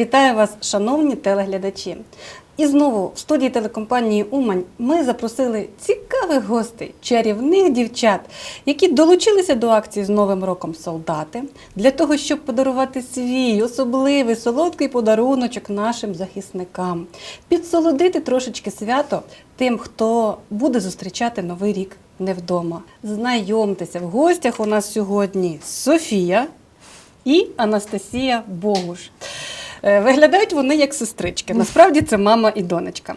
Вітаю вас, шановні телеглядачі. І знову в студії телекомпанії Умань ми запросили цікавих гостей, чарівних дівчат, які долучилися до акції з Новим роком солдати для того, щоб подарувати свій особливий солодкий подаруночок нашим захисникам, підсолодити трошечки свято тим, хто буде зустрічати новий рік не вдома. Знайомтеся в гостях у нас сьогодні Софія і Анастасія Богуш. Е, Виглядають вони як сестрички. Насправді це мама і донечка.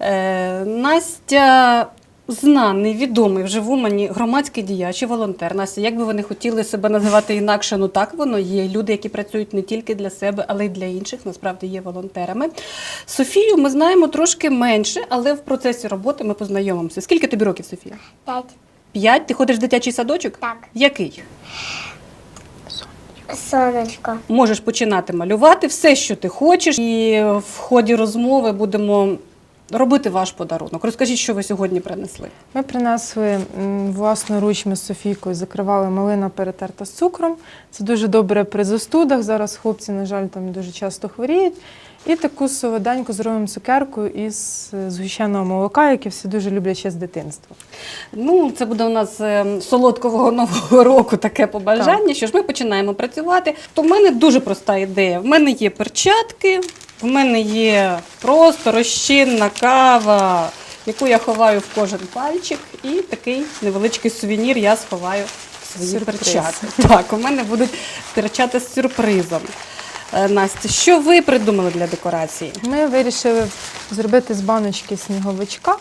Е, Настя знаний, відомий вже в Умані громадський діяч і волонтер. Настя, як би вони хотіли себе називати інакше, ну так воно є. Люди, які працюють не тільки для себе, але й для інших, насправді є волонтерами. Софію ми знаємо трошки менше, але в процесі роботи ми познайомимося. Скільки тобі років, Софія? П'ять. П'ять? Ти ходиш в дитячий садочок? Так. Який? Сонечко. Можеш починати малювати все, що ти хочеш, і в ході розмови будемо робити ваш подарунок. Розкажіть, що ви сьогодні принесли. Ми принесли м, власноруч ми з Софійкою, закривали малина перетерта з цукром. Це дуже добре при застудах. Зараз хлопці, на жаль, там дуже часто хворіють. І таку солоденьку зробимо цукерку із е, згущеного молока, яке всі дуже люблять ще з дитинства. Ну, це буде у нас е, солодкового нового року таке побажання. Що ж ми починаємо працювати. То в мене дуже проста ідея. В мене є перчатки, в мене є просто розчинна кава, яку я ховаю в кожен пальчик, і такий невеличкий сувенір я сховаю в свої Сюрприз. перчатки. Так, у мене будуть перчати з сюрпризом. Е, Настя, що ви придумали для декорації? Ми вирішили зробити з баночки сніговичка,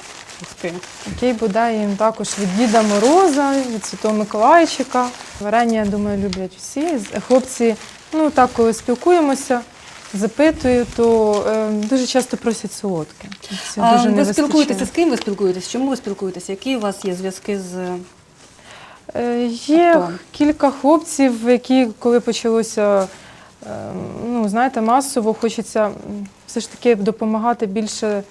Ух ти. який буде їм також від Діда Мороза, від Святого Миколайчика. Варення, я думаю, люблять всі. З- Хлопці, ну так, коли спілкуємося, запитую, то е, дуже часто просять солодке. Це А, не ви вистачає. спілкуєтеся з ким ви спілкуєтесь? Чому ви спілкуєтеся? Які у вас є зв'язки з Е, Є Хто? кілька хлопців, які, коли почалося, ну, знаєте, масово, хочеться все ж таки допомагати більше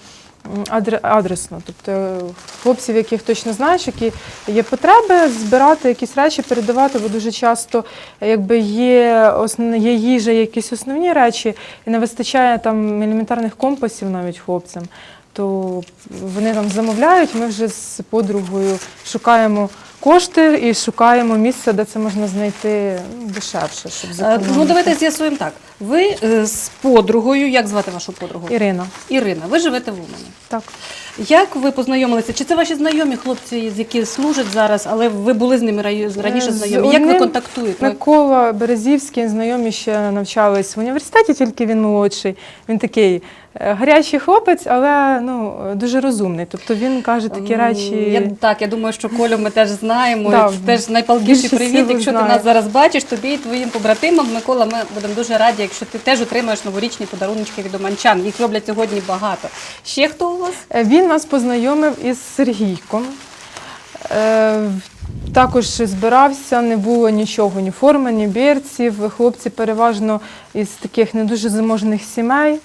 адресно. Тобто е, хлопців, яких точно знаєш, які є потреби, збирати якісь речі, передавати, бо дуже часто якби є, основ... є їжа, якісь основні речі, і не вистачає там елементарних компасів навіть хлопцям. То вони там замовляють, ми вже з подругою шукаємо кошти і шукаємо місце, де це можна знайти дешевше, щоб Е, зекономити. Ну, давайте з'ясуємо так. Ви е, з подругою, як звати вашу подругу? Ірина. Ірина, ви живете в Умані. Так. Як ви познайомилися? Чи це ваші знайомі хлопці, з які служать зараз, але ви були з ними раю- раніше Е, з знайомі? Як ви одним контактуєте? Микола Березівський, знайомі ще навчались в університеті, тільки він молодший. Він такий е, гарячий хлопець, але ну, дуже розумний. Тобто він каже такі М, речі. Я, так, я думаю, що Колю ми теж знаємо. Да, і теж найпалкіший більшість привіт. його Якщо ти знає. нас зараз бачиш, тобі і твоїм побратимам, Микола, ми будемо дуже раді, якщо ти теж отримаєш новорічні подарунки від оманчан. Їх роблять сьогодні багато. Ще хто у вас? Е, Він нас познайомив із Сергійком. Е, Також збирався, не було нічого, ні форми, ні берців. Хлопці переважно із таких не дуже заможних сімей.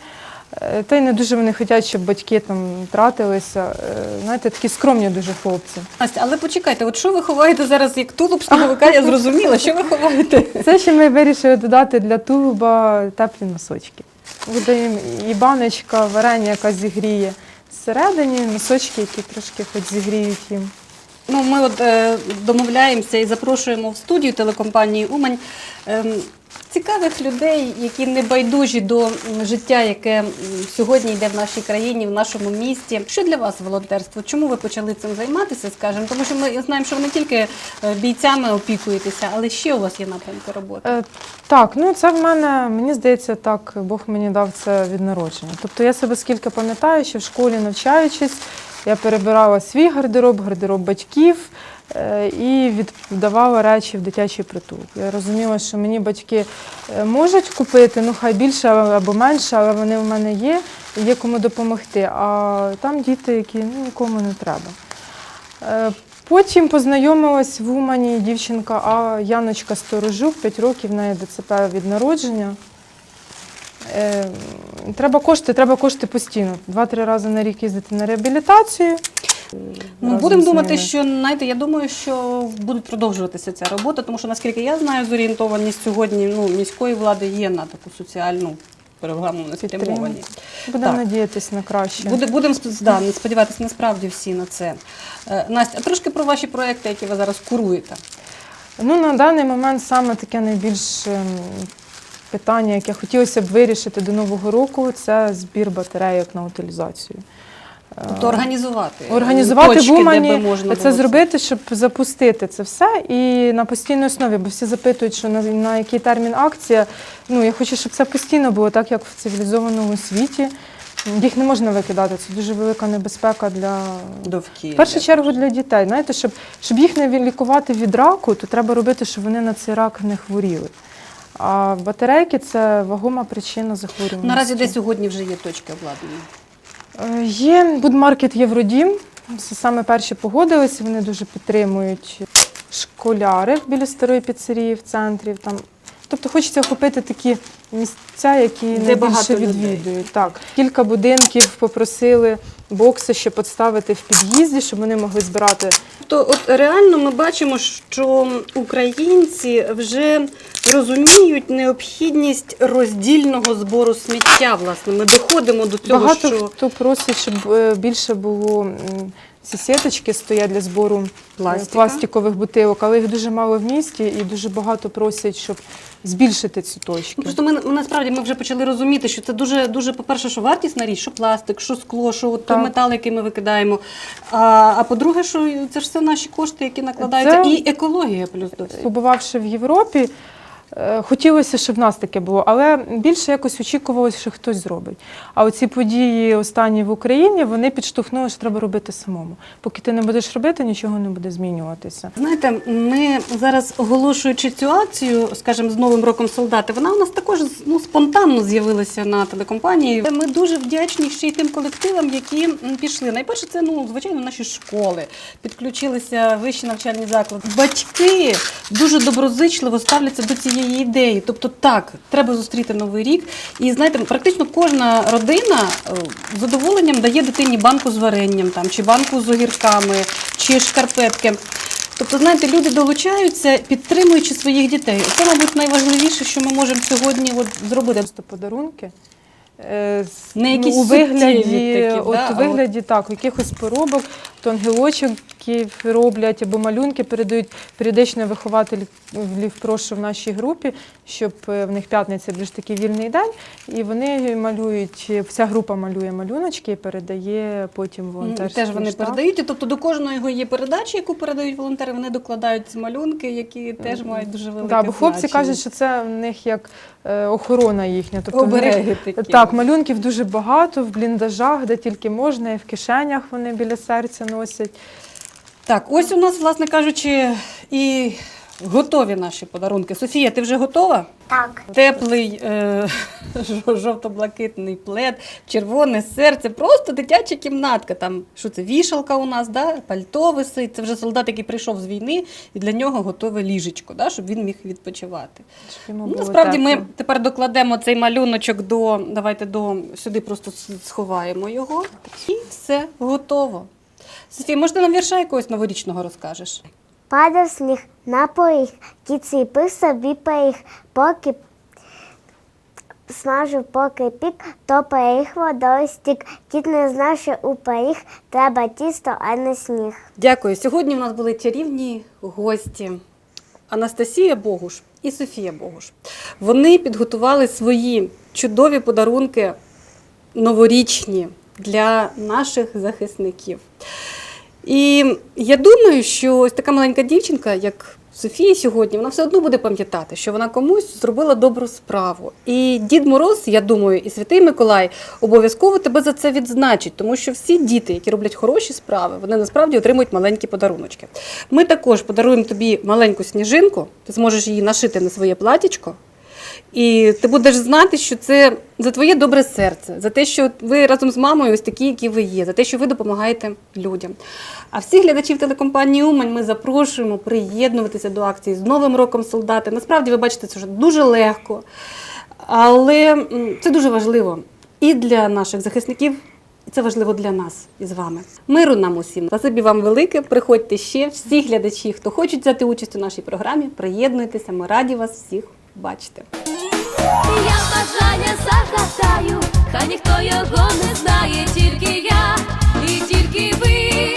Е, Та й не дуже вони хочуть, щоб батьки там тратилися. Е, Знаєте, такі скромні дуже хлопці. Настя, але почекайте, от що ви ховаєте зараз як тулуб сніговика, я зрозуміла, що ви ховаєте? Це ще ми вирішили додати для тулуба теплі носочки. Буде їм і баночка, варення, яка зігріє всередині, носочки, які трошки хоч зігріють їм. Ну, ми от е, домовляємося і запрошуємо в студію телекомпанії Умань ем, цікавих людей, які не байдужі до життя, яке сьогодні йде в нашій країні, в нашому місті. Що для вас волонтерство? Чому ви почали цим займатися? Скажемо, тому що ми знаємо, що ви не тільки е, бійцями опікуєтеся, але ще у вас є напрямки роботи. Е, Так, ну це в мене, мені здається, так Бог мені дав це від народження. Тобто я себе скільки пам'ятаю, що в школі навчаючись, я перебирала свій гардероб, гардероб батьків і віддавала речі в дитячий притулок. Я розуміла, що мені батьки е, можуть купити, ну хай більше або менше, але вони в мене є, є кому допомогти. А там діти, які ну, нікому не треба. Е, Потім познайомилась в Умані дівчинка а Яночка Сторожук, 5 років в неї ДЦП від народження. Е, Треба кошти, треба кошти постійно. Два-три рази на рік їздити на реабілітацію. Ну, будемо думати, що знаєте, я думаю, що будуть продовжуватися ця робота, тому що наскільки я знаю, зорієнтованість сьогодні ну, міської влади є на таку соціальну програми у нас спрямовані. Будемо Так. надіятись на краще. Буде, будемо да, сподіватися насправді всі на це. Е, Настя, а трошки про ваші проекти, які ви зараз куруєте. Ну, на даний момент саме таке найбільш ем, питання, яке хотілося б вирішити до Нового року, це збір батарейок на утилізацію. Е, Тобто організувати. Організувати точки, в Умані, можна це було зробити, щоб запустити це все і на постійній основі, бо всі запитують, що на, на який термін акція. Ну, я хочу, щоб це постійно було так, як в цивілізованому світі. Їх не можна викидати, це дуже велика небезпека для довкілля. в першу чергу для дітей. Знаєте, щоб, щоб їх не лікувати від раку, то треба робити, щоб вони на цей рак не хворіли. А батарейки це вагома причина захворювання. Наразі де сьогодні вже є точки обладнання. Е, Є будмаркет Євродім. Це саме перші погодилися, вони дуже підтримують школяри біля старої піцерії в центрі. Там. Тобто хочеться охопити такі місця, які Де найбільше людей. відвідують. Так. Кілька будинків попросили бокси ще поставити в під'їзді, щоб вони могли збирати То от реально ми бачимо, що українці вже розуміють необхідність роздільного збору сміття. Власне, ми доходимо до цього, Багато що хто просить, щоб е, більше було ці сіточки стоять для збору Пластика. пластикових бутилок, але їх дуже мало в місті і дуже багато просять, щоб збільшити ці точки. Ну, просто ми, ми насправді ми вже почали розуміти, що це дуже, дуже по-перше, що вартісна річ, що пластик, що скло, що от той метал, який ми викидаємо. А, а по-друге, що це ж все наші кошти, які накладаються, Це- і екологія плюс до всього. Побувавши в Європі, хотілося, щоб в нас таке було, але більше якось очікувалося, що хтось зробить. А оці події останні в Україні вони підштовхнули, що треба робити самому. Поки ти не будеш робити, нічого не буде змінюватися. Знаєте, ми зараз оголошуючи цю акцію, скажімо, з Новим роком солдати, вона у нас також ну, спонтанно з'явилася на телекомпанії. Ми дуже вдячні ще й тим колективам, які пішли. Найперше, це ну звичайно наші школи, підключилися вищі навчальні заклади. Батьки дуже доброзичливо ставляться до цієї ідеї. Тобто, так, треба зустріти новий рік. І знаєте, практично кожна родина е, з задоволенням дає дитині банку з варенням там чи банку з огірками, чи шкарпетки. Тобто, знаєте, люди долучаються, підтримуючи своїх дітей. Це, мабуть, найважливіше, що ми можемо сьогодні от зробити. Просто подарунки. е, з- Не якісь у вигляді, суттєві такі, от да, а у вигляді так, якихось поробок, то ангелочків роблять або малюнки передають періодично вихователів прошу в нашій групі, щоб е, в них п'ятниця більш такий вільний день, і вони малюють, вся група малює малюночки і передає потім М, волонтерський Теж вони штаб. передають. І, Тобто до кожного є передача, яку передають волонтери. Вони докладають малюнки, які теж мають дуже велике Так, бо хлопці кажуть, що це в них як е, охорона їхня. Тобто в них- такі. Так, малюнків дуже багато в бліндажах, де тільки можна, і в кишенях вони біля серця носять. Так, ось у нас, власне кажучи, і готові наші подарунки. Софія, ти вже готова? Так, Теплий е- жовто-блакитний плед, червоне серце, просто дитяча кімнатка. Там що це, вішалка у нас, да? пальто висить. Це вже солдат, який прийшов з війни, і для нього готове ліжечко, да? щоб він міг відпочивати. Ну, насправді ми тепер докладемо цей малюночок до. Давайте до сюди просто сховаємо його. І все готово. Софія, може, ти нам вірша якогось новорічного розкажеш? падав сніг на поріг, кіт ціпив собі пиріг, поки смажив, поки пік, то пиріг водою стік. Кіт не знав, що у пиріг треба тісто, а не сніг. Дякую. Сьогодні в нас були чарівні гості Анастасія Богуш і Софія Богуш. Вони підготували свої чудові подарунки новорічні для наших захисників. І я думаю, що ось така маленька дівчинка, як Софія сьогодні, вона все одно буде пам'ятати, що вона комусь зробила добру справу. І Дід Мороз, я думаю, і Святий Миколай обов'язково тебе за це відзначить, тому що всі діти, які роблять хороші справи, вони насправді отримують маленькі подаруночки. Ми також подаруємо тобі маленьку сніжинку, ти зможеш її нашити на своє платічко. І ти будеш знати, що це за твоє добре серце, за те, що ви разом з мамою ось такі, які ви є, за те, що ви допомагаєте людям. А всіх глядачів телекомпанії Умань ми запрошуємо приєднуватися до акції з Новим роком солдати. Насправді, ви бачите, це вже дуже легко, але це дуже важливо і для наших захисників. І це важливо для нас із вами. Миру нам усім. Спасибі вам велике. Приходьте ще. Всі глядачі, хто хочуть взяти участь у нашій програмі, приєднуйтеся. Ми раді вас всіх бачити. Я бажання загадаю, хай ніхто його не знає, тільки я і тільки ви.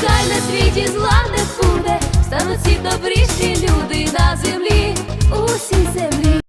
Хай на світі зла не буде, стануть всі добріші люди на землі, усій землі.